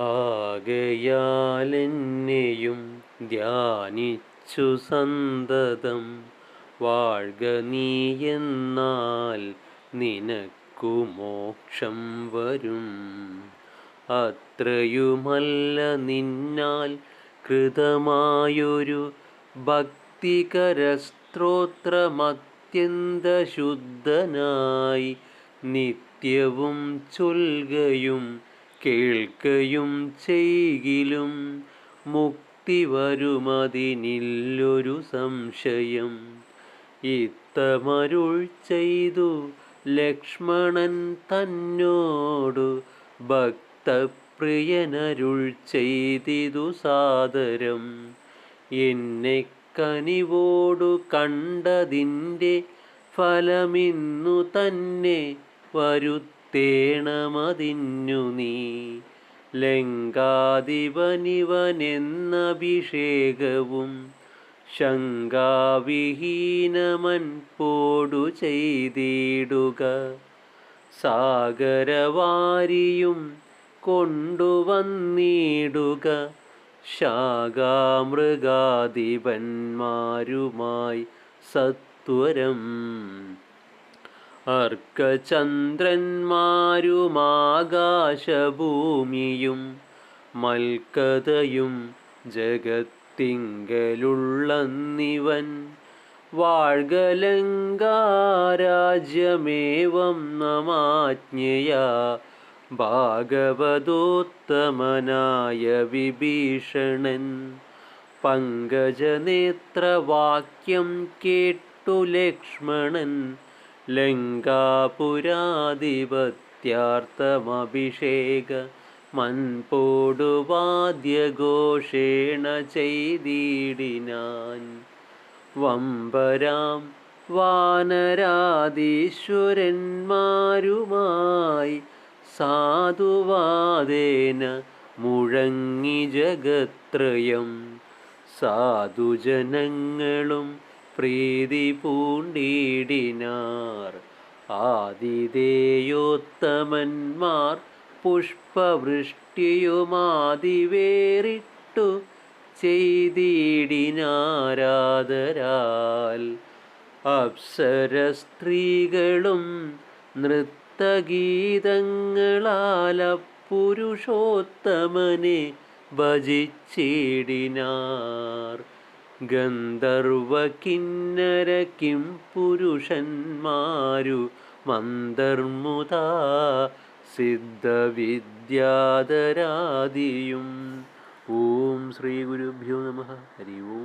ആകയാലെന്നെയും ധ്യാനിച്ചു സന്തതം. വാഴ്ക നീയെന്നാൽ നിനക്കു മോക്ഷം വരും. അത്രയുമല്ല നിന്നാൽ കൃതമായൊരു ഭക്തികരസ്ത്രോത്രമത്യന്തശുദ്ധനായി നിത്യവും ചൊൽകയും കേൾക്കയും ചെയ്യിലും മുക്തി വരുമതിനില്ലൊരു സംശയം. ഇത്തമരുൾ ചെയ്തു ലക്ഷ്മണൻ തന്നോടു ഭക്തപ്രിയനരുൾ ചെയ്തിതു സാദരം. എന്നെ കനിവോടു കണ്ടതിന്റെ ഫലമിന്നു തന്നെ വരുത്തേണമതിന്നു നീ. ലങ്കാധിപനിവനെന്നഭിഷേകവും ശങ്കാവിഹീനമൻ പോടു ചെയ്തിടുക. സാഗരവാരിയും കൊണ്ടുവന്നിടുക. ശാഖാമൃഗാധിപന്മാരുമായി സത്വരം അർക്കചന്ദ്രന്മാരുമാകാശഭൂമിയും മൽക്കഥയും ജഗത്തിങ്കലുള്ളന്നിവൻ. വാഴ്കലങ്കാരാജ്യമേവം നമാജ്ഞയാ ഭാഗവതോത്തമനായ വിഭീഷണൻ. പങ്കജനേത്രവാക്യം കേട്ടു ലക്ഷ്മണൻ. ലങ്കാപുരാധിപത്യാർത്ഥമഭിഷേക മൻപോടുവാദ്യഘോഷേണ ചെയ്തിടിനാൻ. വമ്പരാം വാനരാധീശ്വരന്മാരുമായി സാധുവാദേന മുഴങ്ങി ജഗത്രയം. സാധുജനങ്ങളും പ്രീതി പൂണ്ടിടിനാർ. ആതിഥേയോത്തമന്മാർ പുഷ്പവൃഷ്ടിയുമാതിവേറിട്ടു ചെയ്തിടിനാരാദരാൽ അപ്സര സ്ത്രീകളും നൃത്തഗീതങ്ങളാലപ്പുരുഷോത്തമനെ ഭജിച്ചിടിനാർ. ഗന്ധർവ കിന്നര കിം പുരുഷന്മാരു മന്ദർമുത സിദ്ധവിദ്യാധരാദിയും. ഓം ശ്രീ ഗുരുഭ്യോ നമ. ഹരി ഓം.